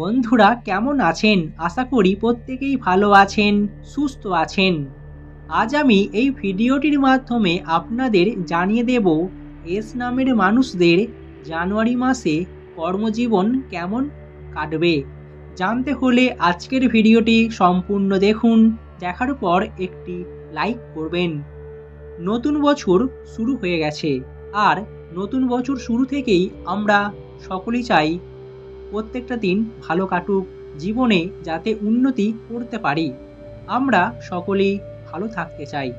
বন্ধুরা কেমন আছেন? আশা করি প্রত্যেকেই ভালো আছেন, সুস্থ আছেন। আজ আমি এই ভিডিওটির মাধ্যমে আপনাদের জানিয়ে দেব এস নামের মানুষদের জানুয়ারি মাসে কর্মজীবন কেমন কাটবে। জানতে হলে আজকের ভিডিওটি সম্পূর্ণ দেখুন, দেখার পর একটি লাইক করবেন। নতুন বছর শুরু হয়ে গেছে, আর নতুন বছর শুরু থেকেই আমরা সকলেই চাই প্রত্যেকটা দিন ভালো কাটুক জীবনে যাতে উন্নতি করতে পারি। আমরা সকলেই ভালো থাকতে চাই।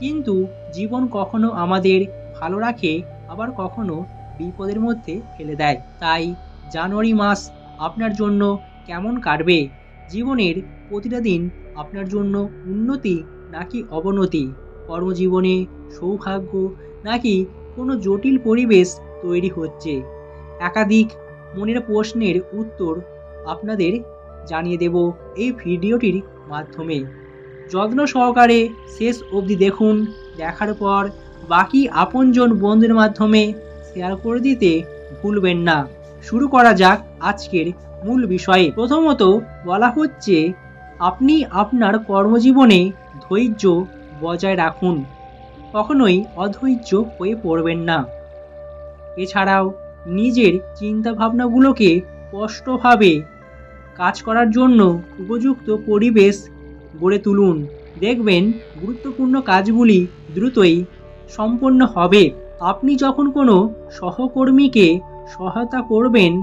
কিন্তু জীবন কখনো আমাদের ভালো রাখে, আবার কখনো বিপদের মধ্যে ফেলে দেয়। তাই জানুয়ারি মাস আপনার জন্য কেমন কাটবে? জীবনের প্রতিটা দিন আপনার জন্য উন্নতি নাকি অবনতি? কর্মজীবনে সৌভাগ্য নাকি কোনো জটিল পরিবেশ তৈরি হচ্ছে? একাধিক মনের প্রশ্নের উত্তর আপনাদের জানিয়ে দেব এই ভিডিওটির মাধ্যমে। যত্ন সহকারে শেষ অবধি দেখুন, দেখার পর বাকি আপনজন বন্ধুদের মাধ্যমে শেয়ার করে দিতে ভুলবেন না। শুরু করা যাক আজকের মূল বিষয়ে। প্রথমত বলা হচ্ছে, আপনি আপনার কর্মজীবনে ধৈর্য বজায় রাখুন, কখনোই অধৈর্য হয়ে পড়বেন না। এছাড়াও নিজের চিন্তাভাবনাগুলোকে স্পষ্টভাবে কাজ করার জন্য উপযুক্ত পরিবেশ গড়ে তুলুন। দেখবেন গুরুত্বপূর্ণ কাজগুলি দ্রুতই সম্পন্ন হবে। আপনি যখন কোনো সহকর্মীকে সহায়তা করবেন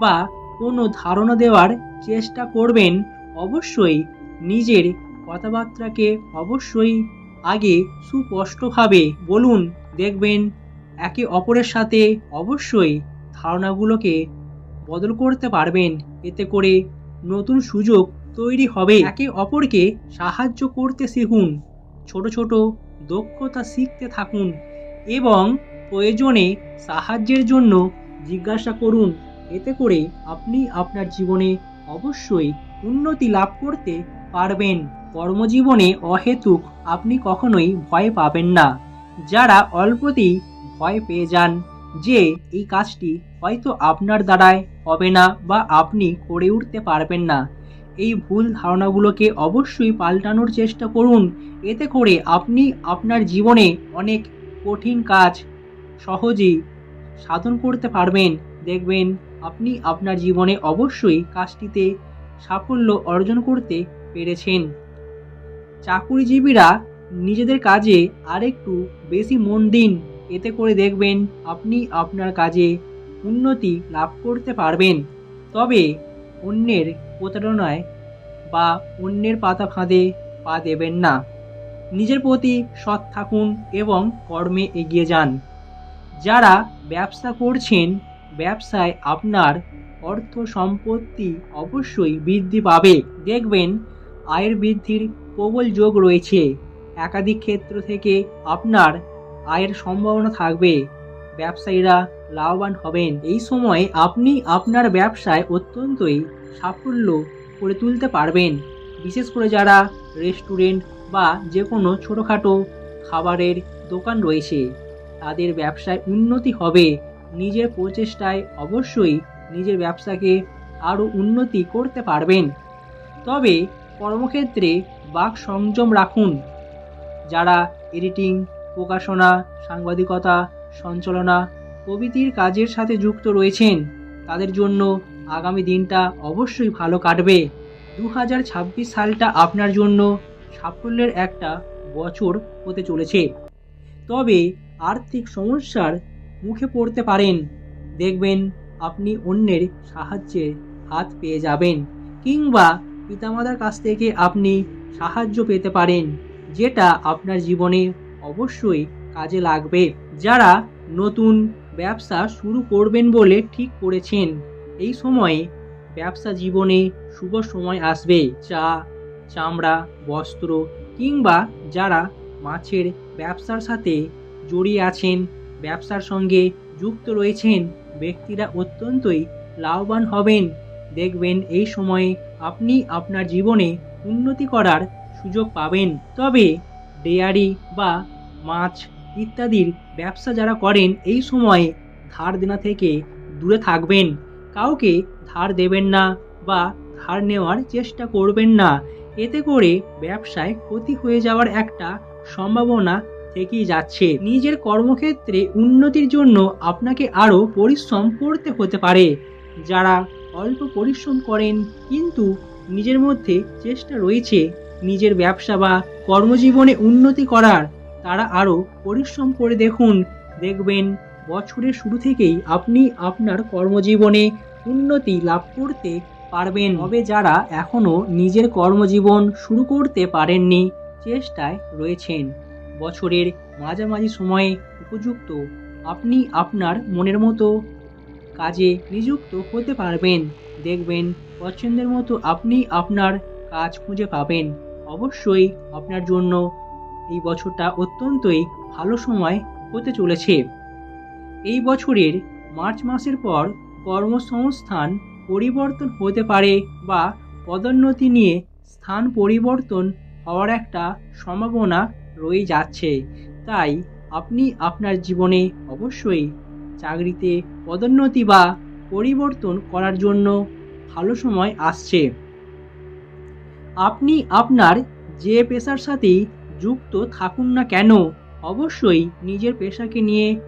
বা কোনো ধারণা দেওয়ার চেষ্টা করবেন, অবশ্যই নিজের কথাবার্তাকে অবশ্যই আগে সুস্পষ্টভাবে বলুন। দেখবেন একে অপরের সাথে অবশ্যই ধারণাগুলোকে বদল করতে পারবেন। এতে করে নতুন সুযোগ তৈরি হবে। একে অপরকে সাহায্য করতে শিখুন, ছোট ছোট দক্ষতা শিখতে থাকুন এবং প্রয়োজনে সাহায্যের জন্য জিজ্ঞাসা করুন। এতে করে আপনি আপনার জীবনে অবশ্যই উন্নতি লাভ করতে পারবেন। কর্মজীবনে অহেতুক আপনি কখনোই ভয় পাবেন না। যারা অল্পতেই ভয় পেয়ে যান যে এই কাজটি হয়তো আপনার দ্বারায় হবে না বা আপনি করে উঠতে পারবেন না। এই ভুল ধারণাগুলোকে অবশ্যই পাল্টানোর চেষ্টা করুন। এতে করে আপনি আপনার জীবনে অনেক কঠিন কাজ সহজেই সাধন করতে পারবেন। দেখবেন আপনি আপনার জীবনে অবশ্যই কাজটিতে সাফল্য অর্জন করতে পেরেছেন। চাকুরিজীবীরা নিজেদের কাজে আরেকটু বেশি মন দিন। এতে করে দেখবেন আপনি আপনার কাজে উন্নতি লাভ করতে পারবেন। তবে অন্যের প্রতারণায় বা অন্যের পাতা ফাঁদে পা দেবেন না। নিজের প্রতি সৎ থাকুন এবং কর্মে এগিয়ে যান। যারা ব্যবসা করছেন, ব্যবসায় আপনার অর্থ সম্পত্তি অবশ্যই বৃদ্ধি পাবে। দেখবেন আয়ের বৃদ্ধির প্রবল যোগ রয়েছে। একাধিক ক্ষেত্র থেকে আপনার আয়ের সম্ভাবনা থাকবে। ব্যবসায়ীরা লাভবান হবেন। এই সময়ে আপনি আপনার ব্যবসায় অত্যন্তই সাফল্য করে তুলতে পারবেন। বিশেষ করে যারা রেস্টুরেন্ট বা যে কোনো ছোটোখাটো খাবারের দোকান রয়েছে, তাদের ব্যবসায় উন্নতি হবে। নিজের প্রচেষ্টায় অবশ্যই নিজের ব্যবসাকে আরও উন্নতি করতে পারবেন। তবে কর্মক্ষেত্রে বাক সংযম রাখুন। যারা এডিটিং প্রকাশনা, সাংবাদিকতা, সঞ্চালনা প্রভৃতির কাজের সাথে যুক্ত রয়েছেন। তাদের জন্য আগামী দিনটা অবশ্যই ভালো কাটবে। দু হাজার ছাব্বিশ সালটা আপনার জন্য সাফল্যের একটা বছর হতে চলেছে। তবে আর্থিক সমস্যার মুখে পড়তে পারেন। দেখবেন আপনি অন্যের সাহায্যে হাত পেয়ে যাবেন কিংবা পিতামাতার কাছ থেকে আপনি সাহায্য পেতে পারেন, যেটা আপনার জীবনে অবশ্যই কাজে লাগবে। যারা নতুন ব্যবসা শুরু করবেন বলে ঠিক করেছেন, এই সময়ে ব্যবসা জীবনে শুভ সময় আসবে। চা, চামড়া, বস্ত্র কিংবা যারা মাছের ব্যবসার সাথে জড়িয়ে আছেন, ব্যবসার সঙ্গে যুক্ত রয়েছেন, ব্যক্তিরা অত্যন্তই লাভবান হবেন। দেখবেন এই সময়ে আপনি আপনার জীবনে উন্নতি করার সুযোগ পাবেন। তবে ডেয়ারি বা মাছ ইত্যাদির ব্যবসা যারা করেন, এই সময়ে ধার দেনা থেকে দূরে থাকবেন। কাউকে ধার দেবেন না বা ধার নেওয়ার চেষ্টা করবেন না। এতে করে ব্যবসায় ক্ষতি হয়ে যাওয়ার একটা সম্ভাবনা থেকেই যাচ্ছে। নিজের কর্মক্ষেত্রে উন্নতির জন্য আপনাকে আরও পরিশ্রম করতে হতে পারে। যারা অল্প পরিশ্রম করেন, কিন্তু নিজের মধ্যে চেষ্টা রয়েছে নিজের ব্যবসা বা কর্মজীবনে উন্নতি করার তারা আরও পরিশ্রম করে দেখুন। দেখবেন, বছরের শুরু থেকেই আপনি আপনার কর্মজীবনে উন্নতি লাভ করতে পারবেন। তবে যারা এখনও নিজের কর্মজীবন শুরু করতে পারেননি, চেষ্টায় রয়েছেন। বছরের মাঝামাঝি সময়ে উপযুক্ত আপনি আপনার মনের মতো কাজে নিযুক্ত হতে পারবেন। দেখবেন, পছন্দের মতো আপনি আপনার কাজ খুঁজে পাবেন। অবশ্যই আপনার জন্য এই বছরটা অত্যন্তই ভালো সময় হতে চলেছে। এই বছরের মার্চ মাসের পর কর্মসংস্থান পরিবর্তন হতে পারে বা পদোন্নতি নিয়ে স্থান পরিবর্তন হওয়ার একটা সম্ভাবনা রয়ে যাচ্ছে। তাই আপনি আপনার জীবনে অবশ্যই চাকরিতে পদোন্নতি বা পরিবর্তন করার জন্য ভালো সময় আসছে। আপনি আপনার যে পেশার সাথেই যুক্ত থাকুন না কেন? অবশ্যই নিজের পেশাকে নিয়ে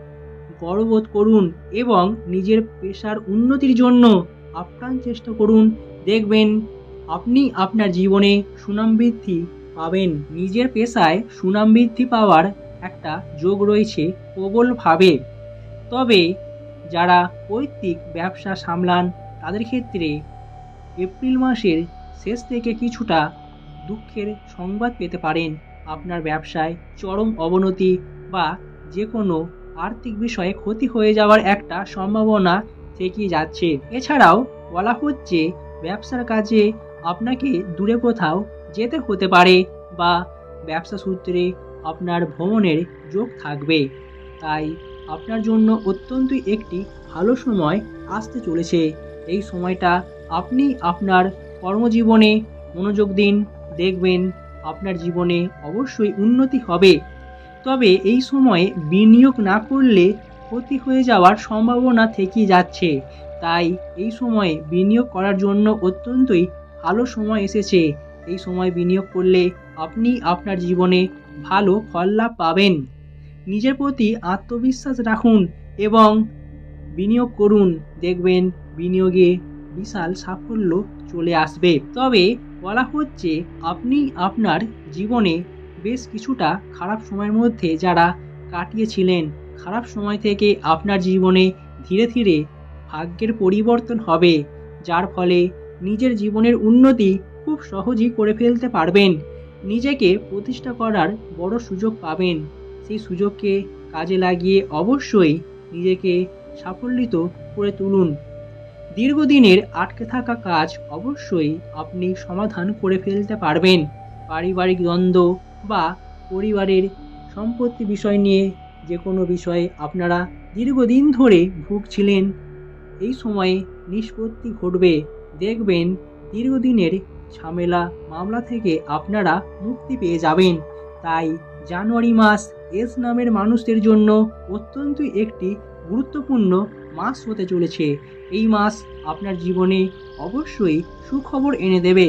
গর্ববোধ করুন এবং নিজের পেশার উন্নতির জন্য আপ্রাণ চেষ্টা করুন। দেখবেন আপনি আপনার জীবনে সুনাম বৃদ্ধি পাবেন। নিজের পেশায় সুনাম বৃদ্ধি পাওয়ার একটা যোগ রয়েছে প্রবলভাবে। তবে যারা পৈতৃক ব্যবসা সামলান, তাদের ক্ষেত্রে এপ্রিল মাসের শেষ থেকে কিছুটা দুঃখের সংবাদ পেতে পারেন। আপনার ব্যবসায় চরম অবনতি বা যে কোনো আর্থিক বিষয়ে ক্ষতি হয়ে যাওয়ার একটা সম্ভাবনা থেকে যাচ্ছে। এছাড়াও বলা হচ্ছে, ব্যবসার কাজে আপনাকে দূরে কোথাও যেতে হতে পারে বা ব্যবসা সূত্রে আপনার ভ্রমণের যোগ থাকবে। তাই আপনার জন্য অত্যন্তই একটি ভালো সময় আসতে চলেছে। এই সময়টা আপনি আপনার কর্মজীবনে মনোযোগ দিন, দেখবেন আপনার জীবনে অবশ্যই উন্নতি হবে। তবে এই সময়ে বিনিয়োগ না করলে ক্ষতি হয়ে যাওয়ার সম্ভাবনা থেকেই যাচ্ছে। তাই এই সময়ে বিনিয়োগ করার জন্য অত্যন্তই ভালো সময় এসেছে। এই সময় বিনিয়োগ করলে আপনি আপনার জীবনে ভালো ফল লাভ পাবেন। নিজের প্রতি আত্মবিশ্বাস রাখুন এবং বিনিয়োগ করুন। দেখবেন বিনিয়োগে বিশাল সাফল্য চলে আসবে। তবে বলা হচ্ছে আপনি, আপনার জীবনে বেশ কিছুটা খারাপ সময়ের মধ্যে যারা কাটিয়েছিলেন, খারাপ সময় থেকে আপনার জীবনে ধীরে ধীরে ভাগ্যের পরিবর্তন হবে, যার ফলে নিজের জীবনের উন্নতি খুব সহজেই করে ফেলতে পারবেন, নিজেকে প্রতিষ্ঠা করার বড় সুযোগ পাবেন। সেই সুযোগকে কাজে লাগিয়ে অবশ্যই নিজেকে সাফল্যিত করে তুলুন। দীর্ঘদিনের আটকে থাকা কাজ অবশ্যই আপনি সমাধান করে ফেলতে পারবেন। পারিবারিক দ্বন্দ্ব বা পরিবারের সম্পত্তি বিষয় নিয়ে যে কোনো বিষয়ে আপনারা দীর্ঘদিন ধরে ভুগছিলেন, এই সময়ে নিষ্পত্তি ঘটবে। দেখবেন দীর্ঘদিনের ঝামেলা মামলা থেকে আপনারা মুক্তি পেয়ে যাবেন। তাই জানুয়ারি মাস এস নামের মানুষদের জন্য অত্যন্ত একটি গুরুত্বপূর্ণ মাস হতে চলেছে। এই মাস আপনার জীবনে অবশ্যই সুখবর এনে দেবে।